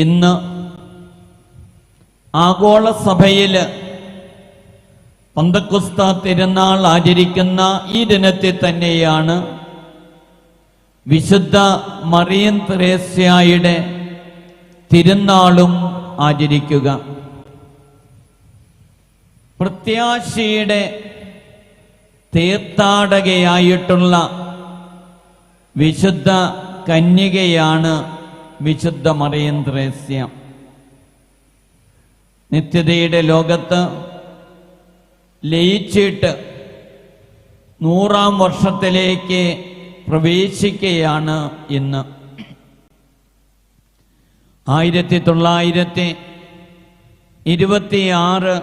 ഇന്ന് ആഗോള സഭയിൽ പന്തക്കുസ്ത തിരുനാൾ ആചരിക്കുന്ന ഈ ദിനത്തിൽ തന്നെയാണ് വിശുദ്ധ മറിയൻ തെരേസ്യായുടെ തിരുനാളും ആചരിക്കുക. പ്രത്യാശയുടെ തീർത്ഥാടകയായിട്ടുള്ള വിശുദ്ധ കന്യകയാണ് വിശുദ്ധ മറിയം ത്രേസ്യ നിത്യതയുടെ ലോകത്ത് ലയിച്ചിട്ട് നൂറാം വർഷത്തിലേക്ക് പ്രവേശിക്കുകയാണ് ഇന്ന്. ആയിരത്തി തൊള്ളായിരത്തി ഇരുപത്തിയാറ്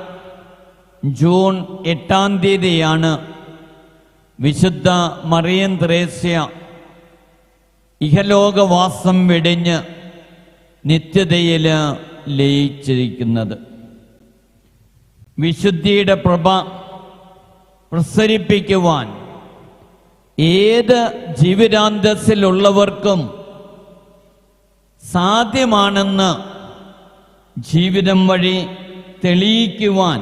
ജൂൺ എട്ടാം തീയതിയാണ് വിശുദ്ധ മറിയൻ ത്രേസ്യ ഇഹലോകവാസം വെടിഞ്ഞ് നിത്യതയിൽ ലയിച്ചിരിക്കുന്നത്. വിശുദ്ധിയുടെ പ്രഭ പ്രസരിപ്പിക്കുവാൻ ഏത് ജീവിതാന്തസ്സിലുള്ളവർക്കും സാധ്യമാണെന്ന് ജീവിതം വഴി തെളിയിക്കുവാൻ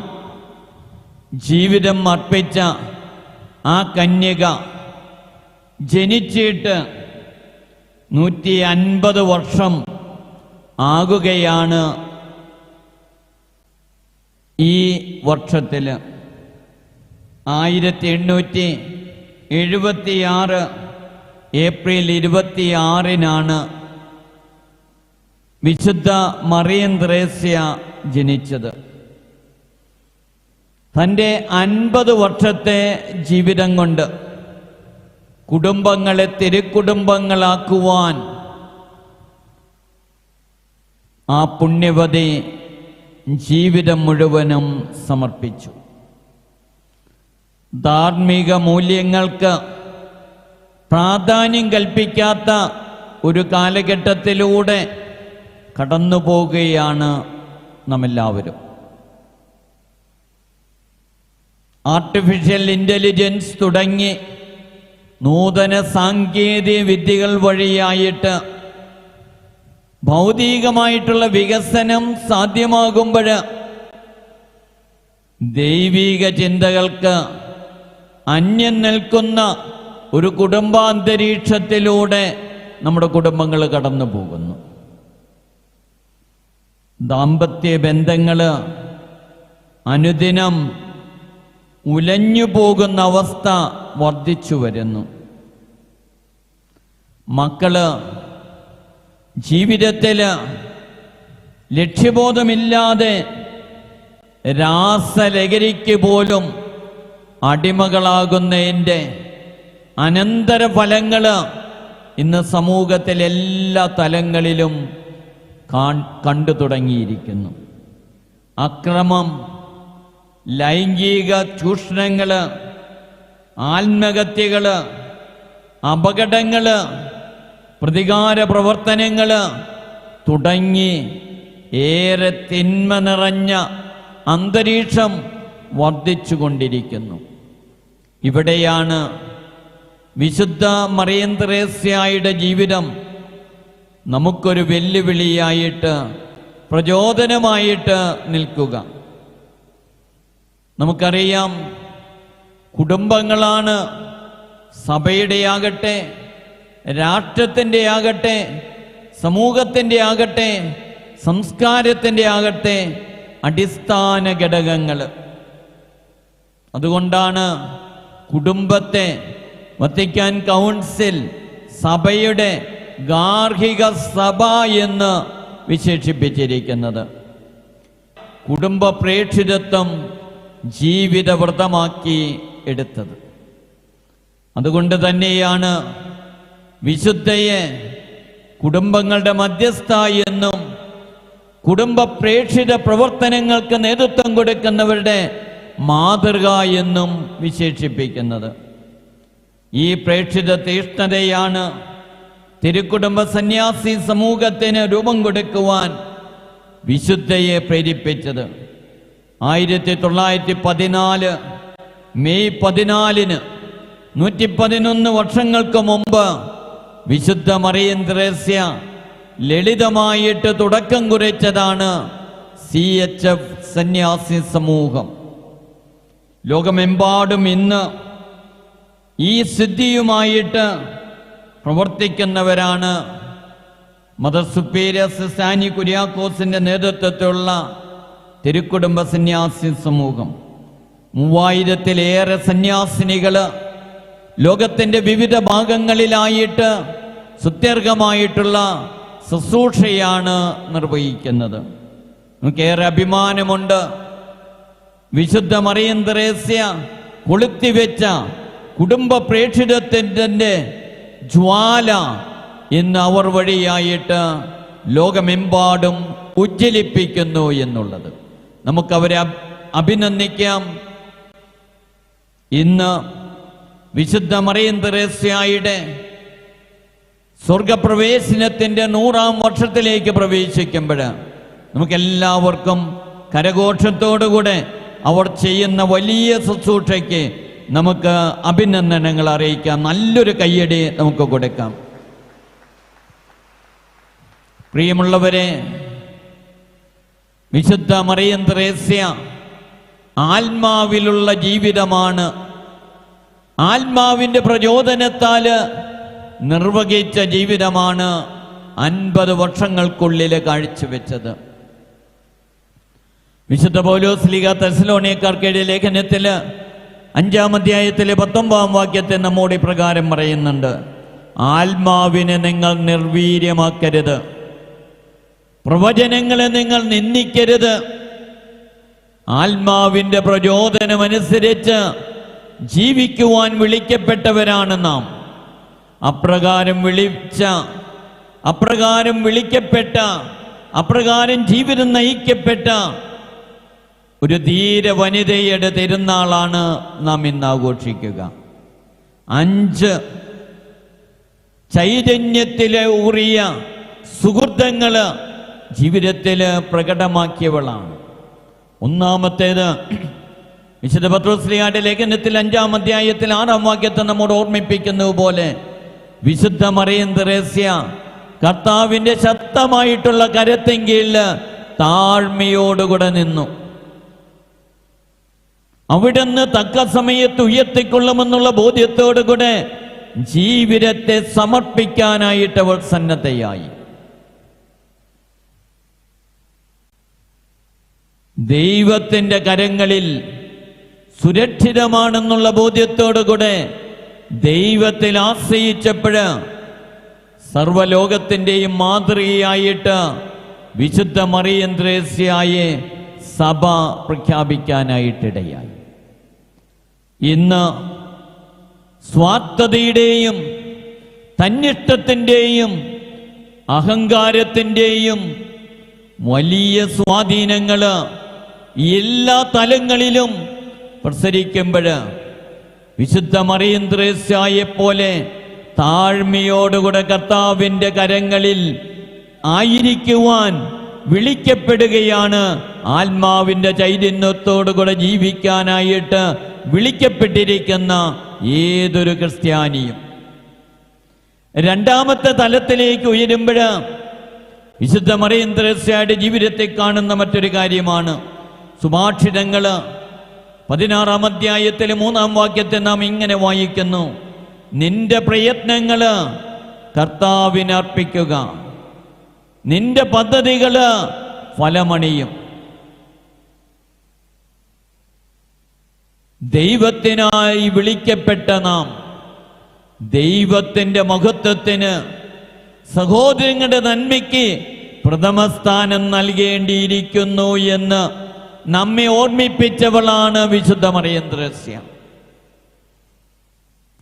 ജീവിതം അർപ്പിച്ച ആ കന്യക ജനിച്ചിട്ട് നൂറ്റി അൻപത് വർഷം ആകുകയാണ് ഈ വർഷത്തിൽ. ആയിരത്തി എണ്ണൂറ്റി എഴുപത്തിയാറ് ഏപ്രിൽ ഇരുപത്തിയാറിനാണ് വിശുദ്ധ മറിയൻ ജനിച്ചത്. തന്റെ അൻപത് വർഷത്തെ ജീവിതം കൊണ്ട് കുടുംബങ്ങളെ തിരുക്കുടുംബങ്ങളാക്കുവാൻ ആ പുണ്യവതി ജീവിതം മുഴുവനും സമർപ്പിച്ചു. ധാർമ്മിക മൂല്യങ്ങൾക്ക് പ്രാധാന്യം കൽപ്പിക്കാത്ത ഒരു കാലഘട്ടത്തിലൂടെ കടന്നു പോകുകയാണ് നമ്മെല്ലാവരും ആർട്ടിഫിഷ്യൽ ഇന്റലിജൻസ് തുടങ്ങി നൂതന സാങ്കേതിക വിദ്യകൾ വഴിയായിട്ട് ഭൗതികമായിട്ടുള്ള വികസനം സാധ്യമാകുമ്പോൾ ദൈവിക ചിന്തകൾക്ക് അന്യം നിൽക്കുന്ന ഒരു കുടുംബാന്തരീക്ഷത്തിലൂടെ നമ്മുടെ കുടുംബങ്ങൾ കടന്നു പോകുന്നു. ദാമ്പത്യ ബന്ധങ്ങൾ അനുദിനം ഉലഞ്ഞു പോകുന്ന അവസ്ഥ വർദ്ധിച്ചു വരുന്നു. മക്കൾ ജീവിതത്തിൽ ലക്ഷ്യബോധമില്ലാതെ രാസലഹരിക്ക് പോലും അടിമകളാകുന്നതിന്റെ അനന്തരഫലങ്ങൾ ഇന്ന് സമൂഹത്തിൽ എല്ലാ തലങ്ങളിലും കണ്ടു തുടങ്ങിയിരിക്കുന്നു. അക്രമം ലൈംഗിക ചൂഷണങ്ങൾ ആത്മഹത്യകൾ അപകടങ്ങൾ പ്രതികാര പ്രവർത്തനങ്ങൾ തുടങ്ങി ഏറെ തിന്മ നിറഞ്ഞ അന്തരീക്ഷം വർദ്ധിച്ചുകൊണ്ടിരിക്കുന്നു. ഇവിടെയാണ് വിശുദ്ധ മറിയം ജീവിതം നമുക്കൊരു വെല്ലുവിളിയായിട്ട് പ്രചോദനമായിട്ട് നിൽക്കുക. നമുക്കറിയാം കുടുംബങ്ങളാണ് സഭയുടെ ആകട്ടെ രാഷ്ട്രത്തിന്റെ ആകട്ടെ സമൂഹത്തിന്റെ ആകട്ടെ സംസ്കാരത്തിന്റെ ആകട്ടെ അടിസ്ഥാന ഘടകങ്ങൾ. അതുകൊണ്ടാണ് കുടുംബത്തെ വത്തിക്കാൻ കൗൺസിൽ സഭയുടെ ഗാർഹിക സഭ എന്ന് വിശേഷിപ്പിച്ചിരിക്കുന്നത്. കുടുംബ പ്രേക്ഷിതത്വം ജീവിതവ്രതമാക്കി എടുത്തത്. അതുകൊണ്ട് തന്നെയാണ് വിശുദ്ധയെ കുടുംബങ്ങളുടെ മധ്യസ്ഥ എന്നും കുടുംബ പ്രേക്ഷിത പ്രവർത്തനങ്ങൾക്ക് നേതൃത്വം കൊടുക്കുന്നവരുടെ മാതൃക എന്നും വിശേഷിപ്പിക്കുന്നത്. ഈ പ്രേക്ഷിത തീഷ്ണതയാണ് തിരുക്കുടുംബ സന്യാസി സമൂഹത്തിന് രൂപം കൊടുക്കുവാൻ വിശുദ്ധയെ പ്രേരിപ്പിച്ചത്. ആയിരത്തി തൊള്ളായിരത്തി പതിനാല് മെയ് പതിനാലിന് നൂറ്റി പതിനൊന്ന് വർഷങ്ങൾക്ക് മുമ്പ് വിശുദ്ധ മറിയൻ ത്രേസ്യ ലളിതമായിട്ട് തുടക്കം കുറിച്ചതാണ് സി എച്ച് എഫ് സന്യാസി സമൂഹം. ലോകമെമ്പാടും ഇന്ന് ഈ സിദ്ധിയുമായിട്ട് പ്രവർത്തിക്കുന്നവരാണ് മദർ സുപ്പീരിയസ് സാനി കുര്യാക്കോസിന്റെ നേതൃത്വത്തിലുള്ള തിരുക്കുടുംബ സന്യാസി സമൂഹം. മൂവായിരത്തിലേറെ സന്യാസിനികൾ ലോകത്തിന്റെ വിവിധ ഭാഗങ്ങളിലായിട്ട് സുത്യർഹമായിട്ടുള്ള ശുശ്രൂഷയാണ് നിർവഹിക്കുന്നത്. നമുക്കേറെ അഭിമാനമുണ്ട്. വിശുദ്ധ മറിയം തെരേസ്യ കൊളുത്തിവെച്ച കുടുംബ പ്രേക്ഷിതത്തിന്റെ ജ്വാല ഇന്ന് അവർ വഴിയായിട്ട് ലോകമെമ്പാടും ഉജ്ജ്വലിപ്പിക്കുന്നു എന്നുള്ളത്. നമുക്കവരെ അഭ്- അഭിനന്ദിക്കാം. ഇന്ന് വിശുദ്ധ മറിയൻ തെരേസ്യായുടെ സ്വർഗപ്രവേശനത്തിന്റെ നൂറാം വർഷത്തിലേക്ക് പ്രവേശിക്കുമ്പോൾ നമുക്കെല്ലാവർക്കും കരഘോഷത്തോടുകൂടെ അവർ ചെയ്യുന്ന വലിയ ശുശ്രൂഷയ്ക്ക് നമുക്ക് അഭിനന്ദനങ്ങൾ അറിയിക്കാം. നല്ലൊരു കയ്യടി നമുക്ക് കൊടുക്കാം. പ്രിയമുള്ളവരെ വിശുദ്ധ മറിയം ത്രേസ്യ ആത്മാവിലുള്ള ജീവിതമാണ് ആത്മാവിന്റെ പ്രചോദനത്താൽ നിർവഹിച്ച ജീവിതമാണ് അൻപത് വർഷങ്ങൾക്കുള്ളിൽ കാഴ്ചവെച്ചത്. വിശുദ്ധ പൗലോസ് ലീഗ തെസലോണിയക്കാർക്കെഴുതിയ ലേഖനത്തിൽ അഞ്ചാം അധ്യായത്തിലെ പത്തൊമ്പതാം വാക്യത്തെ നമ്മോട് ഇപ്രകാരം പറയുന്നുണ്ട്. ആത്മാവിനെ നിങ്ങൾ നിർവീര്യമാക്കരുത്. പ്രവചനങ്ങളെ നിങ്ങൾ നിന്ദിക്കരുത്. ആത്മാവിന്റെ പ്രചോദനമനുസരിച്ച് ജീവിക്കുവാൻ വിളിക്കപ്പെട്ടവരാണ് നാം. അപ്രകാരം വിളിച്ച അപ്രകാരം വിളിക്കപ്പെട്ട അപ്രകാരം ജീവിതം നയിക്കപ്പെട്ട ഒരു ധീര വനിതയുടെ തിരുനാളാണ് നാം ഇന്ന് ആഘോഷിക്കുക. അഞ്ച് ചൈതന്യത്തിലെ ഊറിയ സുഹൃത്തങ്ങൾ ജീവിതത്തിൽ പ്രകടമാക്കിയവളാണ്. ഒന്നാമത്തേത് വിശുദ്ധ പത്രോസ്ലിയാന്റെ ലേഖനത്തിൽ അഞ്ചാം അധ്യായത്തിൽ ആറാം വാക്യത്തെ നമ്മോട് ഓർമ്മിപ്പിക്കുന്നത് പോലെ വിശുദ്ധ മറിയം തെരേസ്യ കർത്താവിന്റെ ശക്തമായിട്ടുള്ള കരത്തെങ്കിൽ താഴ്മയോടുകൂടെ നിന്നു. അവിടുന്ന് തക്ക സമയത്ത് ഉയർത്തിക്കൊള്ളുമെന്നുള്ള ബോധ്യത്തോടുകൂടെ ജീവിതത്തെ സമർപ്പിക്കാനായിട്ട് അവൾ സന്നദ്ധയായി. ദൈവത്തിന്റെ കരങ്ങളിൽ സുരക്ഷിതമാണെന്നുള്ള ബോധ്യത്തോടുകൂടെ ദൈവത്തിൽ ആശ്രയിച്ചപ്പോഴ് സർവലോകത്തിന്റെയും മാതൃകയായിട്ട് വിശുദ്ധ മറിയന്ത്രേസ്യായെ സഭ പ്രഖ്യാപിക്കാനായിട്ടിടയായി. ഇന്ന് സ്വാർത്ഥതയുടെയും തന്നിഷ്ടത്തിന്റെയും അഹങ്കാരത്തിന്റെയും വലിയ സ്വാധീനങ്ങൾ എല്ലാ തലങ്ങളിലും പ്രസരിക്കുമ്പോൾ വിശുദ്ധ മറിയന്ത്രേസ്യായെ പോലെ താഴ്മയോടുകൂടെ കർത്താവിന്റെ കരങ്ങളിൽ ആയിരിക്കുവാൻ വിളിക്കപ്പെടുകയാണ്. ആത്മാവിന്റെ ചൈതന്യത്തോടുകൂടെ ജീവിക്കാനായിട്ട് വിളിക്കപ്പെട്ടിരിക്കുന്ന ഏതൊരു ക്രിസ്ത്യാനിയും. രണ്ടാമത്തെ തലത്തിലേക്ക് ഉയരുമ്പോൾ വിശുദ്ധ മറിയന്ത്രസ്യയുടെ ജീവിതത്തെ കാണുന്ന മറ്റൊരു കാര്യമാണ്. സുഭാഷിതങ്ങൾ പതിനാറാം അധ്യായത്തിലെ മൂന്നാം വാക്യത്തെ നാം ഇങ്ങനെ വായിക്കുന്നു. നിന്റെ പ്രയത്നങ്ങൾ കർത്താവിനർപ്പിക്കുക. നിന്റെ പദ്ധതികൾ ഫലമണിയും. ദൈവത്തിനായി വിളിക്കപ്പെട്ട നാം ദൈവത്തിന്റെ മഹത്വത്തിന് സഹോദരങ്ങളുടെ നന്മയ്ക്ക് പ്രഥമസ്ഥാനം നൽകേണ്ടിയിരിക്കുന്നു എന്ന് നമ്മെ ഓർമ്മിപ്പിച്ചവളാണ് വിശുദ്ധ മറിയന്ത്രസ്യ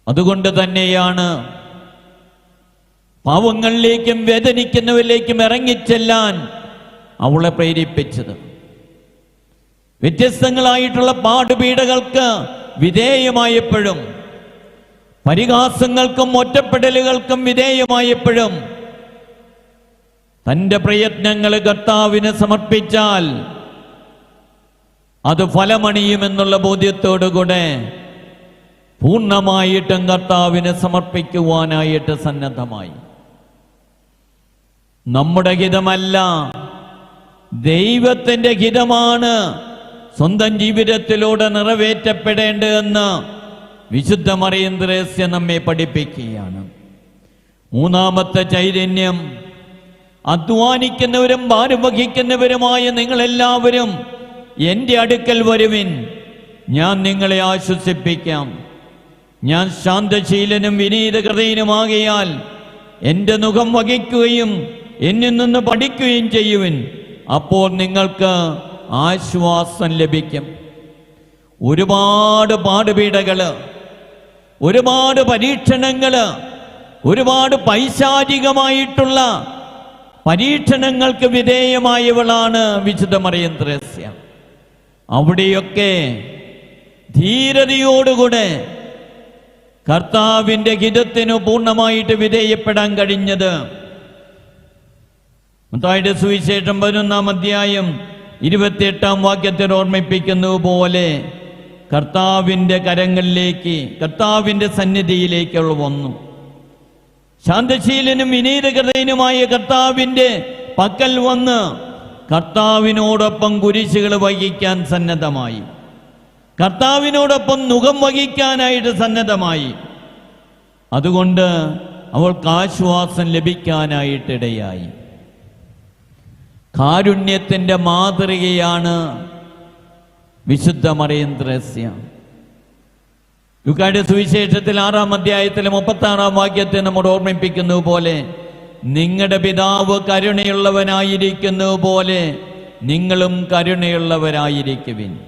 അതുകൊണ്ട് തന്നെയാണ് പാവങ്ങളിലേക്കും വേദനിക്കുന്നവരിലേക്കും ഇറങ്ങിച്ചെല്ലാൻ അവളെ പ്രേരിപ്പിച്ചത്. വ്യത്യസ്തങ്ങളായിട്ടുള്ള പാടുപീടകൾക്ക് വിധേയമായപ്പോഴും പരിഹാസങ്ങൾക്കും ഒറ്റപ്പെടലുകൾക്കും വിധേയമായപ്പോഴും തന്റെ പ്രയത്നങ്ങൾ കർത്താവിന് സമർപ്പിച്ചാൽ അത് ഫലമണിയുമെന്നുള്ള ബോധ്യത്തോടുകൂടെ പൂർണമായിട്ടും കർത്താവിന് സമർപ്പിക്കുവാനായിട്ട് സന്നദ്ധമായി. നമ്മുടെ ഹിതമല്ല. ദൈവത്തിന്റെ ഹിതമാണ് സ്വന്തം ജീവിതത്തിലൂടെ നിറവേറ്റപ്പെടേണ്ടതെന്ന് വിശുദ്ധ മറിയം നമ്മെ പഠിപ്പിക്കുകയാണ്. മൂന്നാമത്തെ ചൈതന്യം അധ്വാനിക്കുന്നവരും ഭാരം വഹിക്കുന്നവരുമായ നിങ്ങളെല്ലാവരും എന്റെ അടുക്കൽ വരുവിൻ. ഞാൻ നിങ്ങളെ ആശ്വസിപ്പിക്കാം. ഞാൻ ശാന്തശീലനും വിനീത ഹൃദയനുമാകയാൽ എന്റെ മുഖം വഹിക്കുകയും എന്നിൽ നിന്ന് പഠിക്കുകയും ചെയ്യുവിൻ. അപ്പോൾ നിങ്ങൾക്ക് ആശ്വാസം ലഭിക്കും. ഒരുപാട് പാടുപീടകൾ ഒരുപാട് പരീക്ഷണങ്ങൾ ഒരുപാട് പൈശാചികമായിട്ടുള്ള പരീക്ഷണങ്ങൾക്ക് വിധേയമായവളാണ് വിശുദ്ധ മറിയം ത്രേസ്യ. അവിടെയൊക്കെ ധീരതയോടുകൂടെ കർത്താവിന്റെ ഹിതത്തിനു പൂർണമായിട്ട് വിധേയപ്പെടാൻ കഴിഞ്ഞത്. മത്തായിയുടെ സുവിശേഷം പതിനൊന്നാം അധ്യായം ഇരുപത്തിയെട്ടാം വാക്യത്തിൽ ഓർമ്മിപ്പിക്കുന്നത് പോലെ കർത്താവിന്റെ കരങ്ങളിലേക്ക് കർത്താവിന്റെ സന്നിധിയിലേക്ക് അവൾ വന്നു. ശാന്തശീലനും വിനീതകൃതനുമായ കർത്താവിന്റെ പക്കൽ വന്ന് കർത്താവിനോടൊപ്പം കുരിശുകൾ വഹിക്കാൻ സന്നദ്ധമായി. കർത്താവിനോടൊപ്പം മുഖം വഹിക്കാനായിട്ട് സന്നദ്ധമായി. അതുകൊണ്ട് അവൾക്ക് ആശ്വാസം ലഭിക്കാനായിട്ടിടയായി. കാരുണ്യത്തിന്റെ മാതൃകയാണ് വിശുദ്ധ മറിയം യുക്കാട് സുവിശേഷത്തിൽ ആറാം അധ്യായത്തിലെ മുപ്പത്തി ആറാം വാക്യത്തെ നമ്മോട് ഓർമ്മിപ്പിക്കുന്നു പോലെ നിങ്ങളുടെ പിതാവ് കരുണയുള്ളവനായിരിക്കുന്നു പോലെ നിങ്ങളും കരുണയുള്ളവരായിരിക്കുവിൻ.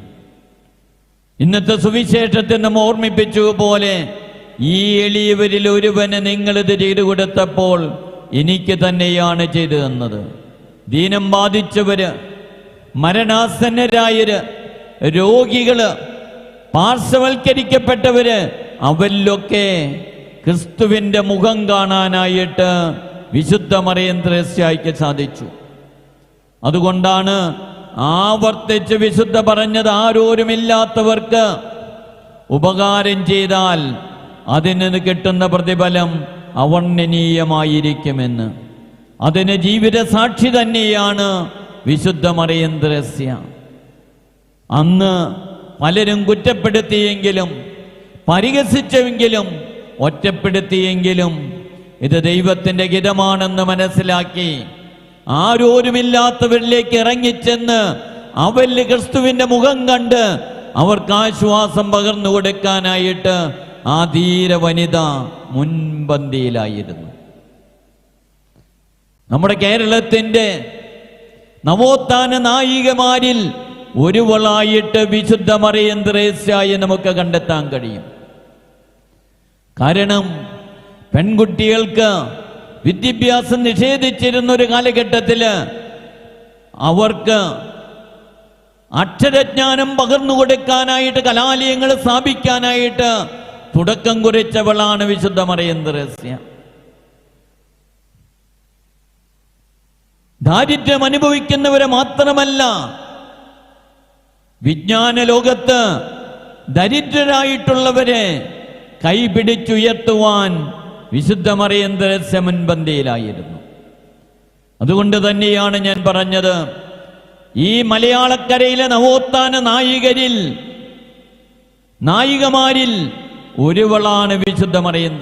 ഇന്നത്തെ സുവിശേഷത്തിൽ നമ്മ ഓർമ്മിപ്പിച്ചു പോലെ ഈ എളിയവരിൽ ഒരുവന് നിങ്ങളിത് ചെയ്തു കൊടുത്തപ്പോൾ എനിക്ക് തന്നെയാണ് ചെയ്തു തന്നത്. ദീനം ബാധിച്ചവര് മരണാസന്നരായര് രോഗികൾ പാർശ്വവൽക്കരിക്കപ്പെട്ടവര് അവരിലൊക്കെ ക്രിസ്തുവിന്റെ മുഖം കാണാനായിട്ട് വിശുദ്ധ മറിയം ത്രേസ്യായിക്ക് സാധിച്ചു. അതുകൊണ്ടാണ് ആവർത്തിച്ച് വിശുദ്ധ പറഞ്ഞത് ആരോരുമില്ലാത്തവർക്ക് ഉപകാരം ചെയ്താൽ അതിന് കിട്ടുന്ന പ്രതിഫലം അവർണനീയമായിരിക്കുമെന്ന്. അതിന് ജീവിത സാക്ഷി തന്നെയാണ് വിശുദ്ധ മറിയം ത്രേസ്യ അന്ന് പലരും കുറ്റപ്പെടുത്തിയെങ്കിലും പരിഹസിച്ചെങ്കിലും ഒറ്റപ്പെടുത്തിയെങ്കിലും ഇത് ദൈവത്തിന്റെ ഗിതമാണെന്ന് മനസ്സിലാക്കി ആരോരുമില്ലാത്തവരിലേക്ക് ഇറങ്ങിച്ചെന്ന് അവൽ ക്രിസ്തുവിന്റെ മുഖം കണ്ട് അവർക്ക് ആശ്വാസം പകർന്നു കൊടുക്കാനായിട്ട് ആ ധീര വനിത മുൻപന്തിയിലായിരുന്നു. നമ്മുടെ കേരളത്തിന്റെ നവോത്ഥാന നായികമാരിൽ ഒരുവളായിട്ട് വിശുദ്ധ മറിയം ത്രേസ്യായി നമുക്ക് കണ്ടെത്താൻ കഴിയും. കാരണം പെൺകുട്ടികൾക്ക് വിദ്യാഭ്യാസം നിഷേധിച്ചിരുന്ന ഒരു കാലഘട്ടത്തിൽ അവർക്ക് അക്ഷരജ്ഞാനം പകർന്നു കൊടുക്കാനായിട്ട് കലാലയങ്ങൾ സ്ഥാപിക്കാനായിട്ട് തുടക്കം കുറിച്ചവളാണ് വിശുദ്ധ മറിയം ത്രേസ്യ. ദാരിദ്ര്യം അനുഭവിക്കുന്നവരെ മാത്രമല്ല വിജ്ഞാന ലോകത്ത് ദരിദ്രരായിട്ടുള്ളവരെ കൈപിടിച്ചുയർത്തുവാൻ വിശുദ്ധ മറിയം ത്രേസ്യ മുൻപന്തിയിലായിരുന്നു അതുകൊണ്ട് തന്നെയാണ് ഞാൻ പറഞ്ഞത് ഈ മലയാളക്കരയിലെ നവോത്ഥാന നായികരിൽ നായികമാരിൽ ഒരുവളാണ് വിശുദ്ധ മറിയം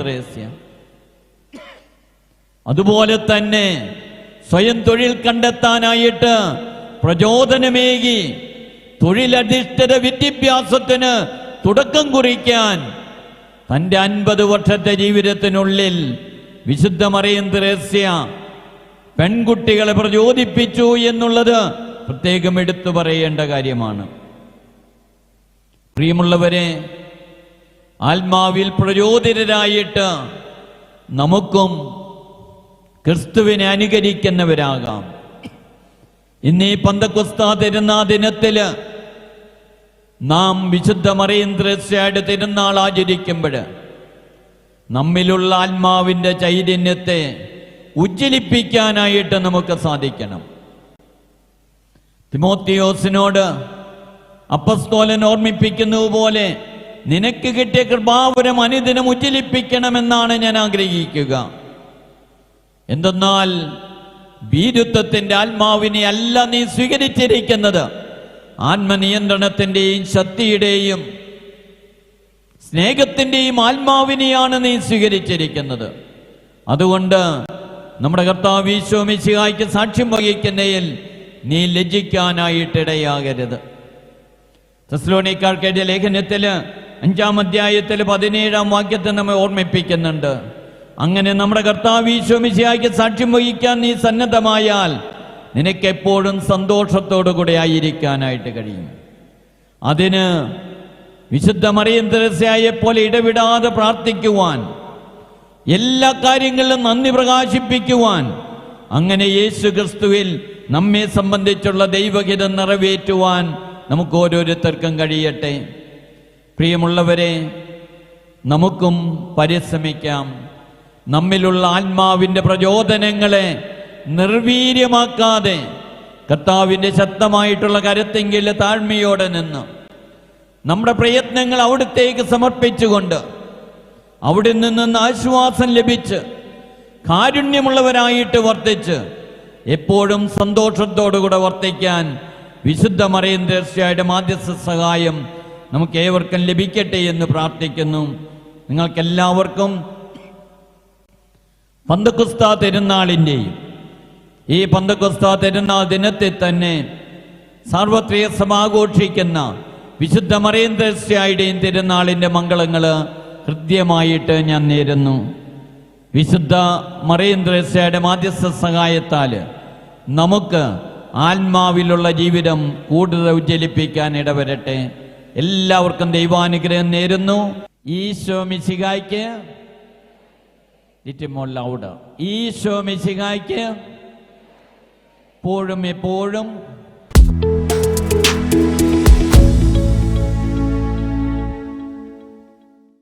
അതുപോലെ തന്നെ സ്വയം തൊഴിൽ കണ്ടെത്താനായിട്ട് പ്രചോദനമേകി തൊഴിലധിഷ്ഠിത വിദ്യാഭ്യാസത്തിന് തുടക്കം കുറിക്കാൻ തന്റെ അൻപത് വർഷത്തെ ജീവിതത്തിനുള്ളിൽ വിശുദ്ധ മറിയം ത്രേസ്യ പെൺകുട്ടികളെ പ്രചോദിപ്പിച്ചു എന്നുള്ളത് പ്രത്യേകം എടുത്തു പറയേണ്ട കാര്യമാണ്. പ്രിയമുള്ളവരെ ആത്മാവിൽ പ്രചോദിതരായിട്ട് നമുക്കും ക്രിസ്തുവിനെ അനുകരിക്കുന്നവരാകാം. ഇന്ന് ഈ പന്തക്കുസ്താ ദിനത്തിൽ നാം വിശുദ്ധ മറിയന്ത്രസ്യയുടെ തിരുനാൾ ആചരിക്കുമ്പോൾ നമ്മിലുള്ള ആത്മാവിന്റെ ചൈതന്യത്തെ ഉജ്ജ്വലിപ്പിക്കാനായിട്ട് നമുക്ക് സാധിക്കണം. തിമോത്തിയോസിനോട് അപ്പസ്തോലൻ ഓർമ്മിപ്പിക്കുന്നത് പോലെ നിനക്ക് കിട്ടിയ കൃപാപുരം അനുദിനം ഉജ്ജ്വലിപ്പിക്കണമെന്നാണ് ഞാൻ ആഗ്രഹിക്കുക. എന്തെന്നാൽ വീരുത്വത്തിന്റെ ആത്മാവിനെ അല്ല നീ സ്വീകരിച്ചിരിക്കുന്നത്. ആത്മനിയന്ത്രണത്തിന്റെയും ശക്തിയുടെയും സ്നേഹത്തിന്റെയും ആത്മാവിനെയാണ് നീ സ്വീകരിച്ചിരിക്കുന്നത്. അതുകൊണ്ട് നമ്മുടെ കർത്താവ് ഈശോമിശിഹായ്ക്ക് സാക്ഷ്യം വഹിക്കുന്നതിൽ നീ ലജ്ജിക്കാനായിട്ടിടയാകരുത്. തെസ്ലോണിക്കാർക്ക് എഴുതിയ ലേഖനത്തിൽ അഞ്ചാം അധ്യായത്തിൽ പതിനേഴാം വാക്യത്തെ നമ്മെ ഓർമ്മിപ്പിക്കുന്നുണ്ട്. അങ്ങനെ നമ്മുടെ കർത്താവ് ഈശോമിശിഹായ്ക്ക് സാക്ഷ്യം വഹിക്കാൻ നീ സന്നദ്ധമായാൽ നിനക്കെപ്പോഴും സന്തോഷത്തോടു കൂടെ ആയിരിക്കാനായിട്ട് കഴിയും. അതിന് വിശുദ്ധ മറിയം തെരസ്യായെ പോലെ ഇടവിടാതെ പ്രാർത്ഥിക്കുവാൻ എല്ലാ കാര്യങ്ങളിലും നന്ദി പ്രകാശിപ്പിക്കുവാൻ അങ്ങനെ യേശു ക്രിസ്തുവിൽ നമ്മെ സംബന്ധിച്ചുള്ള ദൈവഹിതം നിറവേറ്റുവാൻ നമുക്ക് ഓരോരുത്തർക്കും കഴിയട്ടെ. പ്രിയമുള്ളവരെ നമുക്കും പരിശ്രമിക്കാം. നമ്മിലുള്ള ആത്മാവിന്റെ പ്രചോദനങ്ങളെ നിർവീര്യമാക്കാതെ കർത്താവിന്റെ ശക്തമായിട്ടുള്ള കരുത്തെങ്കിൽ താഴ്മയോടെ നിന്ന് നമ്മുടെ പ്രയത്നങ്ങൾ അവിടത്തേക്ക് സമർപ്പിച്ചുകൊണ്ട് അവിടെ നിന്ന് ആശ്വാസം ലഭിച്ച് കാരുണ്യമുള്ളവരായിട്ട് വർത്തിച്ച് എപ്പോഴും സന്തോഷത്തോടുകൂടെ വർത്തിക്കാൻ വിശുദ്ധ മറിയന്തേർച്ചയുടെ മാധ്യസ്ഥ സഹായം നമുക്ക് ഏവർക്കും ലഭിക്കട്ടെ എന്ന് പ്രാർത്ഥിക്കുന്നു. നിങ്ങൾക്കെല്ലാവർക്കും പന്തക്കുസ്ത തിരുനാളിന്റെയും ഈ പന്തക്കൊസ്ത തിരുനാൾ ദിനത്തിൽ തന്നെ സാർവത്രിക സമാഘോഷിക്കുന്ന വിശുദ്ധ മറിയന്തേർച്ചയുടെയും തിരുനാളിന്റെ മംഗളങ്ങൾ ഹൃദ്യമായിട്ട് ഞാൻ നേരുന്നു. വിശുദ്ധ മറിയന്ത്രേസയുടെ മാധ്യസ്ഥ സഹായത്താൽ നമുക്ക് ആത്മാവിലുള്ള ജീവിതം കൂടുതൽ ഉജ്ജ്വലിപ്പിക്കാൻ ഇടവരട്ടെ. എല്ലാവർക്കും ദൈവാനുഗ്രഹം നേരുന്നു. ഈശോ മിശികായ്ക്ക് ഈശോ മിശികായ്ക്ക് എപ്പോഴും എപ്പോഴും